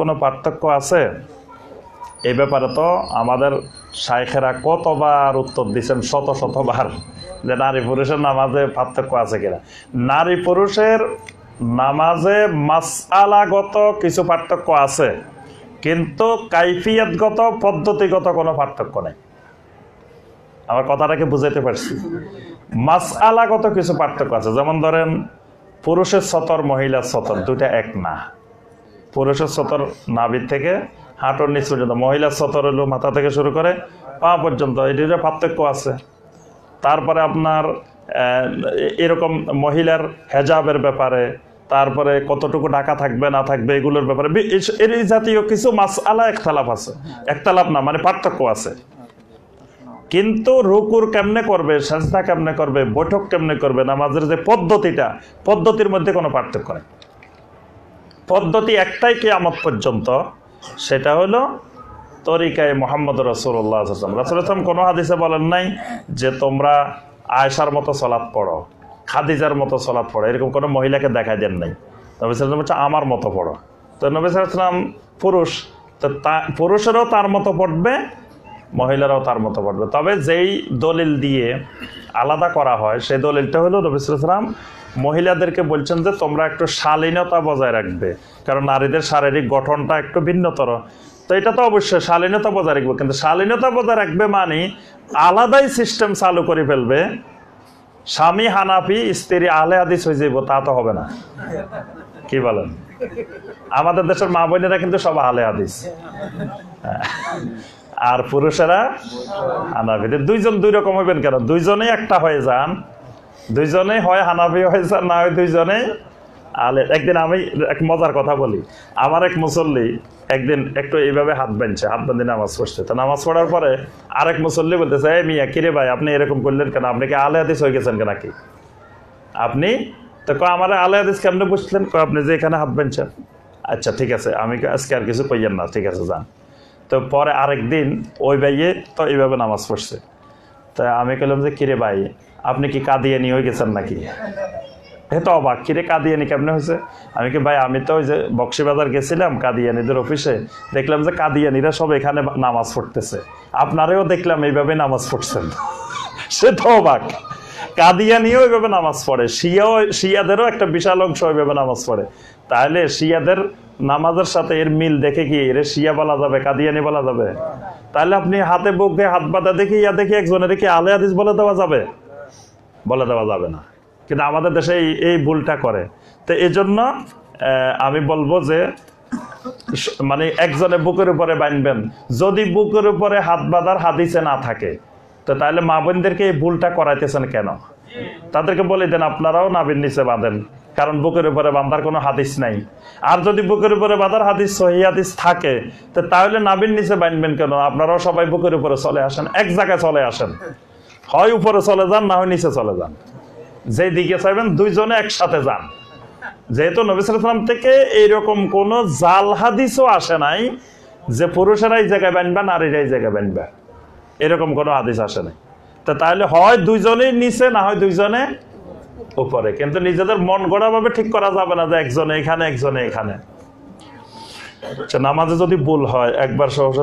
কোনো পার্থক্য আছে? এই ব্যাপারে তো আমাদের শাইখেরা কতবার উত্তর দিচ্ছেন শত শতবার যে নারী পুরুষের নামাজে পার্থক্য আছে কিনা। নারী পুরুষের নামাজে মাসালাগত কিছু পার্থক্য আছে, কিন্তু কাইফিয়তগত, পদ্ধতিগত কোনো পার্থক্য নেই। আমার কথাটাকে বুঝাইতে পারছি? মাসালাগত কিছু পার্থক্য আছে, যেমন ধরেন পুরুষের সতর, মহিলার সতর, দুইটা এক না। পুরুষের সতর নাভির থেকে হাঁটুর নিচ পর্যন্ত মহিলার সতর হলো মাথা থেকে শুরু করে পা পর্যন্ত, এটির পার্থক্য আছে। তারপরে আপনার এরকম মহিলার হেজাবের ব্যাপারে, তারপরে কতটুকু ঢাকা থাকবে, না থাকবে, এগুলোর ব্যাপারে এর জাতীয় কিছু মাস আলা একতালাপ আছে। একতালাপ না মানে পার্থক্য আছে। কিন্তু রুকুর কেমনে করবে, সাজদা কেমনে করবে, বৈঠক কেমনে করবে, নামাজের যে পদ্ধতিটা, পদ্ধতির মধ্যে কোনো পার্থক্য নেই। পদ্ধতি একটাই কেয়ামত পর্যন্ত, সেটা হলো তরিকায় মোহাম্মদ রসুল্লাহ আসলাম রসুল আসলাম কোনো হাদিসে বলেন নাই যে তোমরা আয়সার মতো সলাৎ পড়ো, খাদিজার মতো সলাৎ পড়ো, এরকম কোনো মহিলাকে দেখাই দেন নাই। নবী সালাম হচ্ছে আমার মতো পড়ো। তো নবী সালাম পুরুষ, তো তা পুরুষেরও তার মতো পড়বে মহিলারাও তার মতো পড়বে তবে যেই দলিল দিয়ে আলাদা করা হয়, সেই দলিলটা হলো নবী সালাম মহিলাদেরকে বলছেন যে তোমরা একটু শালীনতা বজায় রাখবে, কারণ নারীদের শারীরিক গঠনটা একটু ভিন্নতর। তো এটা তো অবশ্যই শালীনতা বজায় রাখবে, কিন্তু শালীনতা বজায় রাখবে মানে আলাদাই সিস্টেম চালু করে ফেলবে, স্বামী হানাফি, স্ত্রী আলে হাদিস হয়ে যাইব, তা তো হবে না। কি বলেন? আমাদের দেশের মা বোনেরা কিন্তু সব আলে হাদিস। আর পুরুষেরা? হানাফিদের। দুইজন দুই রকম হইবেন কেন? দুইজনেই একটা হয়ে যান। দুইজনেই হয় হানাফি হয়ে যান, না হয় দুইজনেই আলে একদিন আমি এক মজার কথা বলি। আমার এক মুসল্লি একদিন একটু এইভাবে হাত বাঁধছে, হাত বাঁধে নামাজ পড়ছে। তো নামাজ পড়ার পরে আরেক মুসল্লি বলতেছে, এই মিয়া, কিরে ভাই, আপনি এরকম করলেন কেন? আপনি কি আলে হাদিস হয়ে গেছেন কেন কি আপনি? তো কয়, আমার আলে হাদিস কেমনে বুঝলেন? আপনি যে এখানে হাত বাঁধছেন। আচ্ছা ঠিক আছে। আমি আজকে আর কিছু কইয়েন না। ঠিক আছে, যান। তো পরে আরেক দিন ওই ভাইয়ে তো এইভাবে নামাজ পড়ছে। তা আমি কইলাম যে, কিরে ভাই, আপনি কি কাদিয়ানি হয়ে গেছেন নাকি? হে তো অবাক, কিরে কাদিয়ানি, কেমনে হয়েছে? আমি কি ভাই, আমি তো ওই যে বক্সিবাজার গেছিলাম কাদিয়ানিদের অফিসে, দেখলাম যে কাদিয়ানিরা সব এখানে নামাজ পড়তেছে। আপনারাও দেখলাম এইভাবে নামাজ পড়ছেন। সে তো অবাক। কাদিয়ানিও ওইভাবে নামাজ পড়ে, শিয়াও, শিয়াদেরও একটা বিশাল অংশ ওইভাবে নামাজ পড়ে। তাহলে শিয়াদের নামাজের সাথে এর মিল দেখে কি এর শিয়া বলা যাবে, কাদিয়ানি বলা যাবে? তাহলে আপনি হাতে বুকে হাত বাঁধা দেখে ইয়া দেখে একজনের কি আলে হাদিস বলে দেওয়া যাবে? বলে দেওয়া যাবে না। কিন্তু আমাদের দেশে এই ভুলটা করে। তো এই জন্য আমি বলব যে মানে একজনে বুকের উপরে বাঁধবেন। যদি বুকের উপরে হাত বাঁধার হাদিসে না থাকে, তো তাহলে মা বোনদেরকে এই ভুলটা করাইতেছেন কেন? তাদেরকে বলে দেন, আপনারাও নাবির নিচে বাঁধেন। কারণ বুকের উপরে বাঁধার কোনো হাদিস নাই। আর যদি বুকের উপরে বাঁধার হাদিস, সহি হাদিস থাকে, তো তাহলে নাবির নিচে বাঁধবেন কেন? আপনারাও সবাই বুকের উপরে চলে আসেন, এক জায়গায় চলে আসেন। হয় উপরে চলে যান, না হয় নিচে চলে যান। যে দিকে চাইবেন, দুইজনে একসাথে যান। যেহেতু নবিসাম থেকে এইরকম কোন জাল হাদিসও আসে নাই যে পুরুষেরা এই জায়গায় বানবে নারীরা এই জায়গায় বানবে এরকম কোনো হাদিস আসে নাই। তাহলে হয় দুইজনেই নিচে, না হয় দুইজনে উপরে। কিন্তু নিজেদের মন গড়া ভাবে ঠিক করা যাবে না যে একজনে এখানে একজনে এখানে। আচ্ছা, নামাজে যদি ভুল হয় একবার সহজ